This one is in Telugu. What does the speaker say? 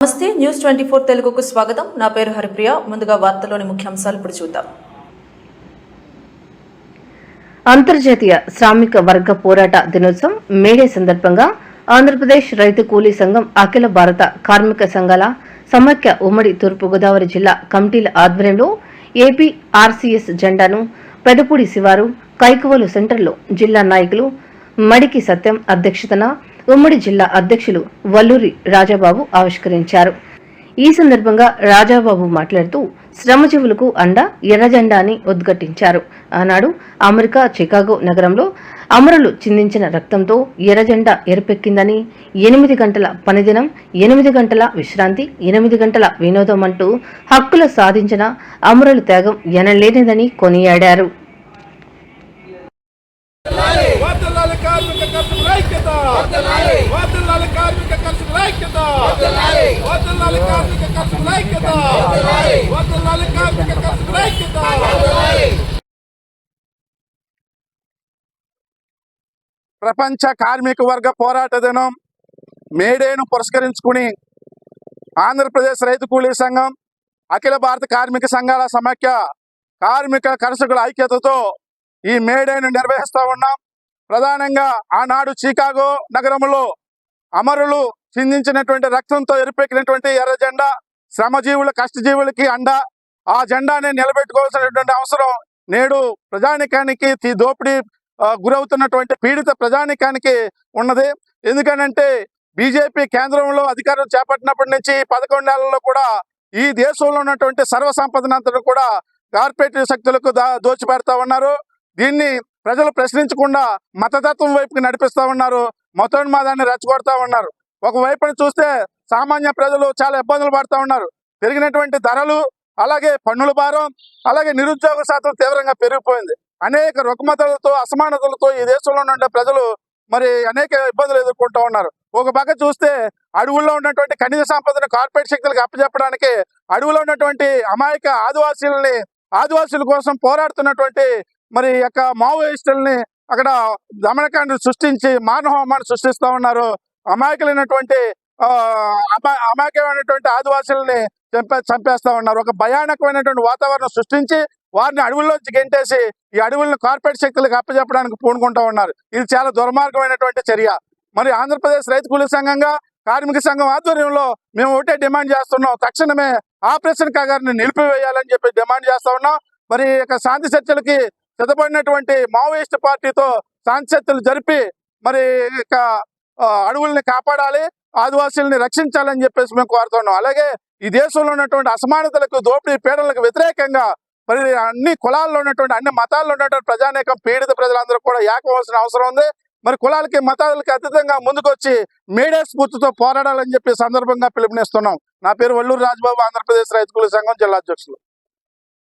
నమస్తే న్యూస్ ట్వంటీ ఫోర్ తెలుగుకు స్వాగతం. నా పేరు హరిప్రియ. ముందుగా వార్తల్లోని ముఖ్యాంశాలు ఇప్పుడు చూద్దాం. అంతర్జాతీయ శ్రామిక వర్గ పోరాట దినోత్సవం మేడే సందర్భంగా ఆంధ్రప్రదేశ్ రైతు కూలీ సంఘం అఖిల భారత కార్మిక సంఘాల సమాఖ్య ఉమ్మడి తూర్పుగోదావరి జిల్లా కమిటీల ఆధ్వర్యంలో ఏపీ ఆర్సీఎస్ జెండాను పెదపూడి శివారు కైకువలు సెంటర్లో జిల్లా నాయకులు మడికి సత్యం అధ్యక్షతన ఉమ్మడి జిల్లా అధ్యక్షులు వల్లూరి రాజాబాబు ఆవిష్కరించారు. ఈ సందర్భంగా రాజాబాబు మాట్లాడుతూ శ్రమజీవులకు అండ ఎర్రజెండాని ఉద్ఘటించారు. ఆనాడు అమెరికా చికాగో నగరంలో అమరులు చిందించిన రక్తంతో ఎర్రజెండా ఎరపెక్కిందని ఎనిమిది గంటల పనిదినం ఎనిమిది గంటల విశ్రాంతి ఎనిమిది గంటల వినోదం అంటూ హక్కులు సాధించిన అమరుల త్యాగం ఎనలేనిదని కొనియాడారు. ఐక్యత! వాతలాల కార్మిక ఐక్యత! వాతలాల కార్మిక ఐక్యత! వాతలాల కార్మిక ఐక్యత! ప్రపంచ కార్మిక వర్గ పోరాట దినం మేడేను పురస్కరించుకుని ఆంధ్రప్రదేశ్ రైతు కూలీ సంఘం అఖిల భారత కార్మిక సంఘాల సమాఖ్య కార్మిక కర్షకుల ఐక్యతతో ఈ మేడేను నిర్వహిస్తా ఉన్నాం. ప్రధానంగా ఆనాడు చికాగో నగరంలో అమరులు చిందించినటువంటి రక్తంతో ఎరిపెక్కినటువంటి ఎర్ర జెండా శ్రమజీవుల కష్టజీవులకి అండ. ఆ జెండాని నిలబెట్టుకోవాల్సినటువంటి అవసరం నేడు ప్రజానికానికి తీ దోపిడీ గురవుతున్నటువంటి పీడిత ప్రజానికానికి ఉన్నది. ఎందుకనంటే బీజేపీ కేంద్రంలో అధికారం చేపట్టినప్పటి నుంచి పదకొండు నెలల్లో కూడా ఈ దేశంలో ఉన్నటువంటి సర్వసంపదనంతను కూడా కార్పొరేటివ్ శక్తులకు దా దోచిపెడతా ఉన్నారు. దీన్ని ప్రజలు ప్రశ్నించకుండా మతతత్వం వైపుకి నడిపిస్తా ఉన్నారు మతోన్మాదాన్ని రెచ్చగొడతా ఉన్నారు. ఒకవైపున చూస్తే సామాన్య ప్రజలు చాలా ఇబ్బందులు పడుతూ ఉన్నారు. పెరిగినటువంటి ధరలు అలాగే పన్నుల భారం అలాగే నిరుద్యోగ శాతం తీవ్రంగా పెరిగిపోయింది. అనేక రుగ్మతలతో అసమానతలతో ఈ దేశంలో ఉండే ప్రజలు మరి అనేక ఇబ్బందులు ఎదుర్కొంటూ ఉన్నారు. ఒక పక్క చూస్తే అడవుల్లో ఉన్నటువంటి ఖనిజ సంపదను కార్పొరేట్ శక్తులకు అప్పచెప్పడానికి అడవుల్లో ఉన్నటువంటి అమాయక ఆదివాసీలని ఆదివాసీల కోసం పోరాడుతున్నటువంటి మరి యొక్క మావోయిస్టుల్ని అక్కడ దమనకాండ సృష్టించి మానవహోమాన్ని సృష్టిస్తా ఉన్నారు. అమాయకులైనటువంటి ఆ, అమాయకమైనటువంటి ఆదివాసుల్ని చంపే చంపేస్తా ఉన్నారు. ఒక భయానకమైనటువంటి వాతావరణం సృష్టించి వారిని అడవుల్లోంచి గెంటేసి ఈ అడవులను కార్పొరేట్ శక్తులకు అప్పచెప్పడానికి పూనుకుంటా ఉన్నారు. ఇది చాలా దుర్మార్గమైనటువంటి చర్య. మరి ఆంధ్రప్రదేశ్ రైతు కూలీ సంఘంగా కార్మిక సంఘం ఆధ్వర్యంలో మేము ఒకటే డిమాండ్ చేస్తున్నాం. తక్షణమే ఆపరేషన్ కాగారిని నిలిపివేయాలని చెప్పి డిమాండ్ చేస్తా ఉన్నాం. మరి ఈ యొక్క శాంతి చర్చలకి సిద్ధపడినటువంటి మావోయిస్ట్ పార్టీతో శాంతి జరిపి మరి ఈ అడవుల్ని కాపాడాలి ఆదివాసీల్ని రక్షించాలని చెప్పేసి మేము కోరుతున్నాం అలాగే ఈ దేశంలో ఉన్నటువంటి అసమానతలకు దోపిడీ పీడలకు వ్యతిరేకంగా మరి అన్ని కులాల్లో ఉన్నటువంటి అన్ని మతాల్లో ఉన్నటువంటి ప్రజానేకం పీడిత ప్రజలందరూ కూడా ఏకవలసిన అవసరం ఉంది. మరి కులాలకి మతాలకి అతీతంగా ముందుకొచ్చి మీడియా స్ఫూర్తితో పోరాడాలని చెప్పి సందర్భంగా పిలుపునిస్తున్నాం. నా పేరు వల్లూరు రాజబాబు ఆంధ్రప్రదేశ్ రైతు సంఘం జిల్లా అధ్యక్షులు.